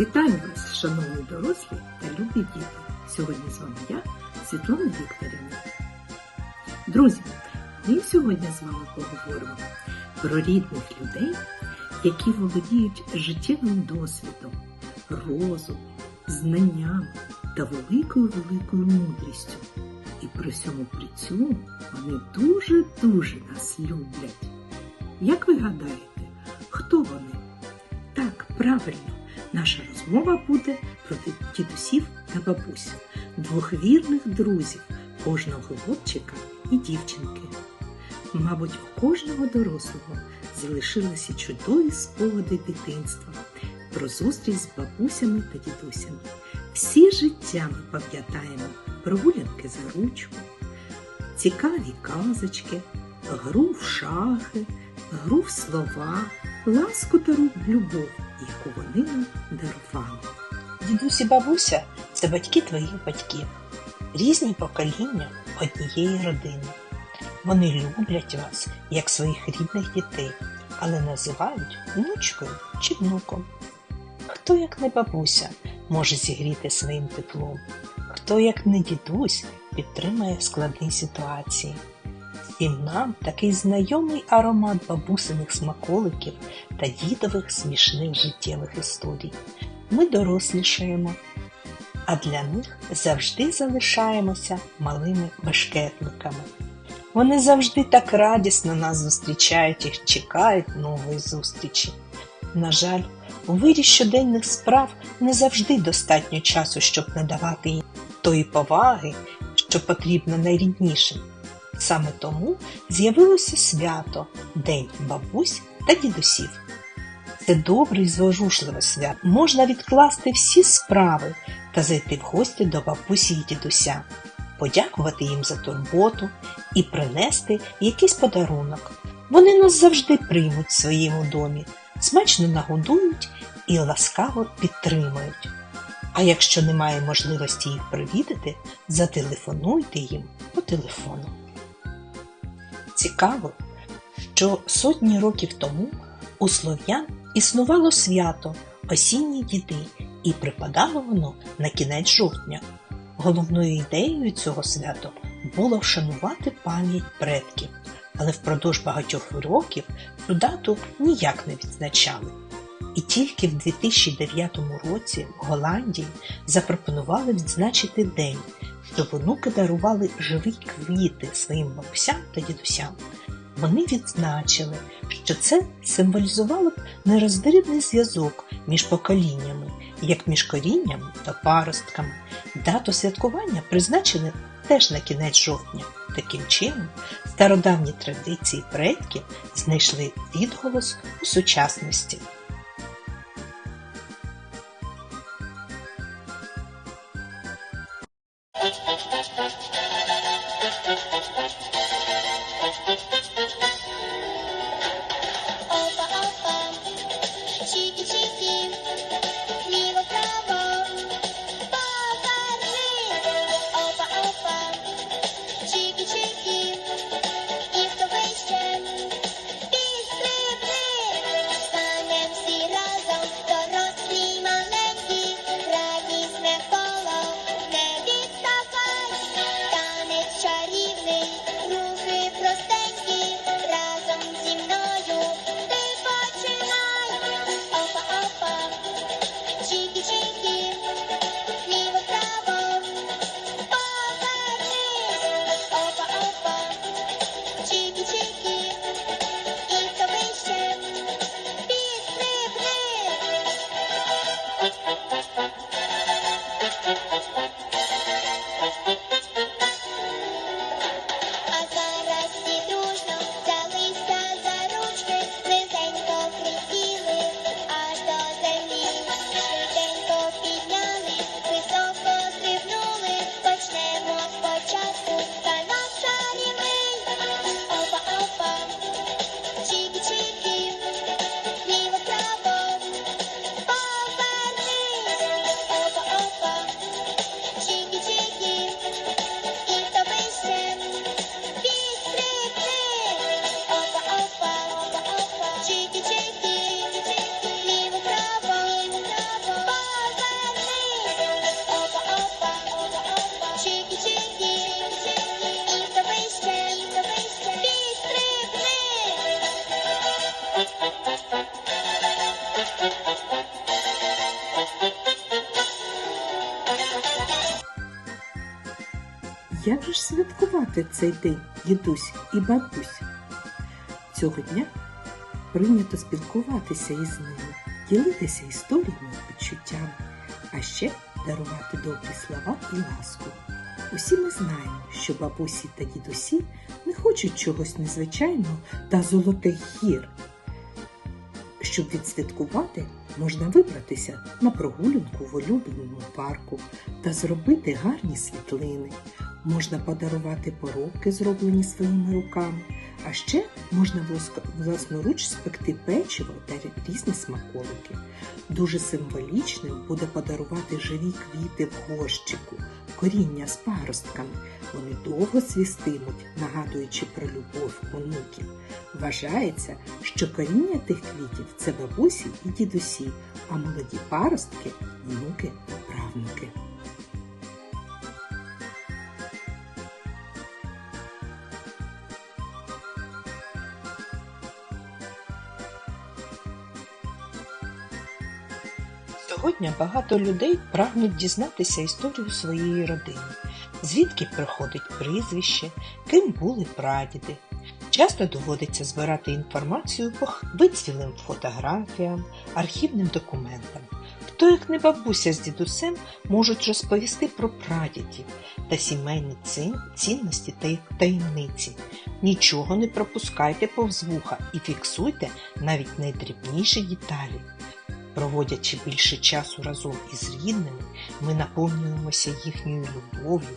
Вітаю вас, шановні дорослі та любі діти! Сьогодні з вами я, Світлана Вікторівна. Друзі, ми сьогодні з вами поговоримо про рідних людей, які володіють життєвим досвідом, розумом, знаннями та великою-великою мудрістю. І при всьому при цьому вони дуже-дуже нас люблять. Як ви гадаєте, хто вони? Так, правильно, наша розмова буде про дідусів та бабусь, двох вірних друзів, кожного хлопчика і дівчинки. Мабуть, у кожного дорослого залишилися чудові спогади дитинства про зустріч з бабусями та дідусями. Всі життя ми пам'ятаємо прогулянки за ручку, цікаві казочки, гру в шахи, гру в слова, ласку та любов, яку вони нам дарували. Дідусь і бабуся це батьки твоїх батьків, різні покоління однієї родини. Вони люблять вас як своїх рідних дітей, але називають внучкою чи внуком. Хто, як не бабуся, може зігріти своїм теплом, хто, як не дідусь, підтримує складні ситуації. Всім нам такий знайомий аромат бабусиних смаколиків та дідових смішних життєвих історій. Ми дорослішаємо, а для них завжди залишаємося малими бешкетниками. Вони завжди так радісно нас зустрічають і чекають нової зустрічі. На жаль, у вирі щоденних справ не завжди достатньо часу, щоб надавати їм тої поваги, що потрібно найріднішим. Саме тому з'явилося свято День бабусь та дідусів. Це добре і зворушливе свято. Можна відкласти всі справи та зайти в гості до бабусі і дідуся, подякувати їм за турботу і принести якийсь подарунок. Вони нас завжди приймуть в своєму домі, смачно нагодують і ласкаво підтримують. А якщо немає можливості їх привідати, зателефонуйте їм по телефону. Цікаво, що сотні років тому у слов'ян існувало свято осінні діди, і припадало воно на кінець жовтня. Головною ідеєю цього свята було вшанувати пам'ять предків, але впродовж багатьох років цю дату ніяк не відзначали. І тільки в 2009 році в Голландії запропонували відзначити день, щоб онуки дарували живі квіти своїм бабусям та дідусям. Вони відзначили, що це символізувало б нерозривний зв'язок між поколіннями, як між коріннями та паростками. Дату святкування призначили теж на кінець жовтня. Таким чином, стародавні традиції предків знайшли відголос у сучасності. chicky chicky як же ж святкувати цей день, дідусь і бабусь? Цього дня прийнято спілкуватися із ними, ділитися історіями і почуттями, а ще дарувати добрі слова і ласку. Усі ми знаємо, що бабусі та дідусі не хочуть чогось незвичайного та золотих гір. Щоб відсвяткувати, можна вибратися на прогулянку в улюбленому парку та зробити гарні світлини. Можна подарувати поробки, зроблені своїми руками, а ще можна власноруч спекти печиво та різні смаколики. Дуже символічним буде подарувати живі квіти в горщику, коріння з паростками. Вони довго цвістимуть, нагадуючи про любов онуків. Вважається, що коріння тих квітів це бабусі і дідусі, а молоді паростки внуки та правнуки. Сьогодні багато людей прагнуть дізнатися історію своєї родини, звідки приходить прізвище, ким були прадіди. Часто доводиться збирати інформацію по вицвілим фотографіям, архівним документам. Хто, як не бабуся з дідусем, можуть розповісти про прадідів та сімейні цінності та їх таємниці. Нічого не пропускайте повз вуха і фіксуйте навіть найдрібніші деталі. Проводячи більше часу разом із рідними, ми наповнюємося їхньою любов'ю,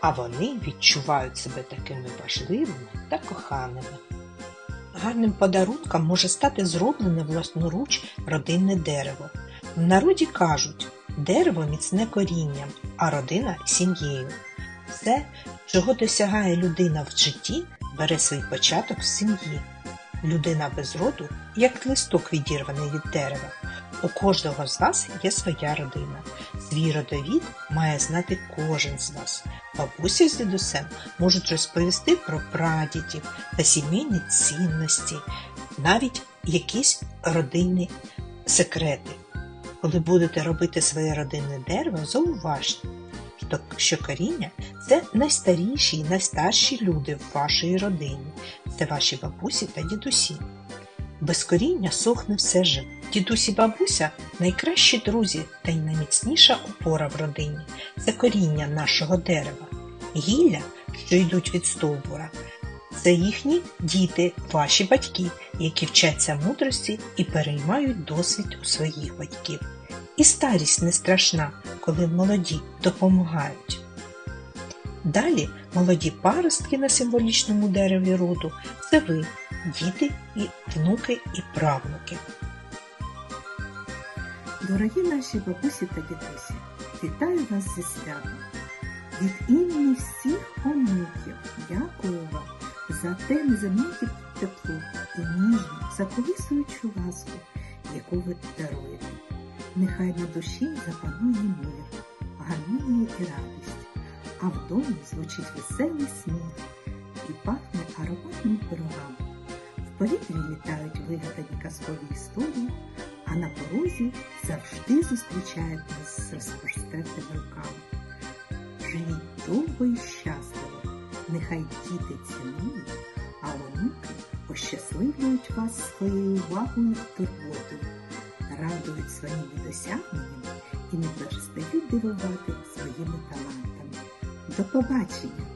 а вони відчувають себе такими важливими та коханими. Гарним подарунком може стати зроблене власноруч родинне дерево. В народі кажуть, дерево міцне корінням, а родина сім'єю. Все, чого досягає людина в житті, бере свій початок з сім'ї. Людина без роду, як листок відірваний від дерева. У кожного з вас є своя родина. Свій родовід має знати кожен з вас. Бабуся з дідусем можуть розповісти про прадідів та сімейні цінності, навіть якісь родинні секрети. Коли будете робити своє родинне дерево, зауважте, що коріння це найстаріші і найстарші люди в вашій родині. Це ваші бабусі та дідусі. Без коріння сохне все живе. Дідусь і бабуся найкращі друзі та й найміцніша опора в родині. Це коріння нашого дерева. Гілля, що йдуть від стовбура, це їхні діти, ваші батьки, які вчаться мудрості і переймають досвід у своїх батьків. І старість не страшна, коли молоді допомагають. Далі молоді паростки на символічному дереві роду це ви, діти і внуки і правнуки. Дорогі наші бабусі та дідусі, вітаю вас зі святом. Від імені всіх онуків дякую вам за те незамінне тепло і ніжну, заколисуючу ласку, яку ви даруєте. Нехай на душі запанує мир, а домі звучить веселий сміх і пахне ароматним пирогами. В повітрі літають вигадані казкові історії, а на порозі завжди зустрічають нас з розпростертими руками. Живіть довго і щасливо, нехай діти цінують, а онуки ощасливлюють вас своєю увагою і турботою, радують своїми досягненнями і не перестають дивувати своїми талантами. До побачення!